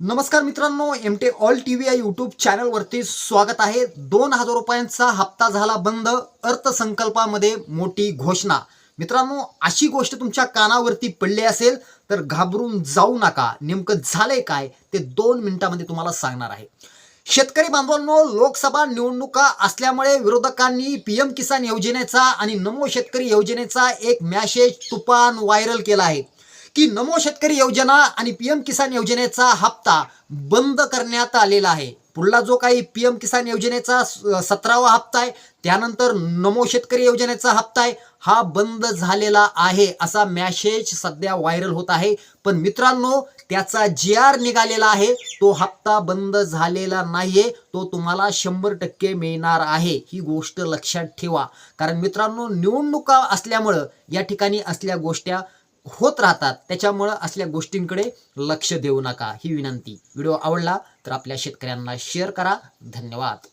नमस्कार मित्रांनो M T all T V या यूट्यूब चॅनलवरती स्वागत आहे. दोन हजार रुपयांचा हप्ता झाला बंद अर्थसंकल्पामध्ये मोठी घोषणा. मित्रांनो अशी गोष्ट तुमच्या कानावरती पडली असेल तर घाबरून जाऊ नका. नेमकं झालंय काय ते दोन मिनिटामध्ये तुम्हाला सांगणार आहे. शेतकरी बांधवांनो लोकसभा निवडणुका असल्यामुळे विरोधकांनी पीएम किसान योजनेचा आणि नमो शेतकरी योजनेचा एक मॅसेज तुफान व्हायरल केला आहे. की नमो शेतकरी योजना आणि पीएम किसान योजनेचा हप्ता बंद करण्यात आलेला आहे. पुढला जो काही पीएम किसान योजनेचा स- सतरावा हप्ता आहे त्यानंतर नमो शेतकरी योजनेचा हप्ता आहे हा बंद झालेला आहे असा मॅसेज सध्या व्हायरल होत आहे. पण मित्रांनो त्याचा जी आर निघालेला आहे. तो हप्ता बंद झालेला नाहीये. तो तुम्हाला शंभर टक्के मिळणार आहे. ही गोष्ट लक्षात ठेवा. कारण मित्रांनो निवडणुका असल्यामुळं या ठिकाणी असल्या गोष्ट्या होत राहतात त्याच्यामुळं असल्या गोष्टींकडे लक्ष देऊ नका. ही विनंती. व्हिडिओ आवडला तर आपल्या शेतकऱ्यांना शेअर करा. धन्यवाद.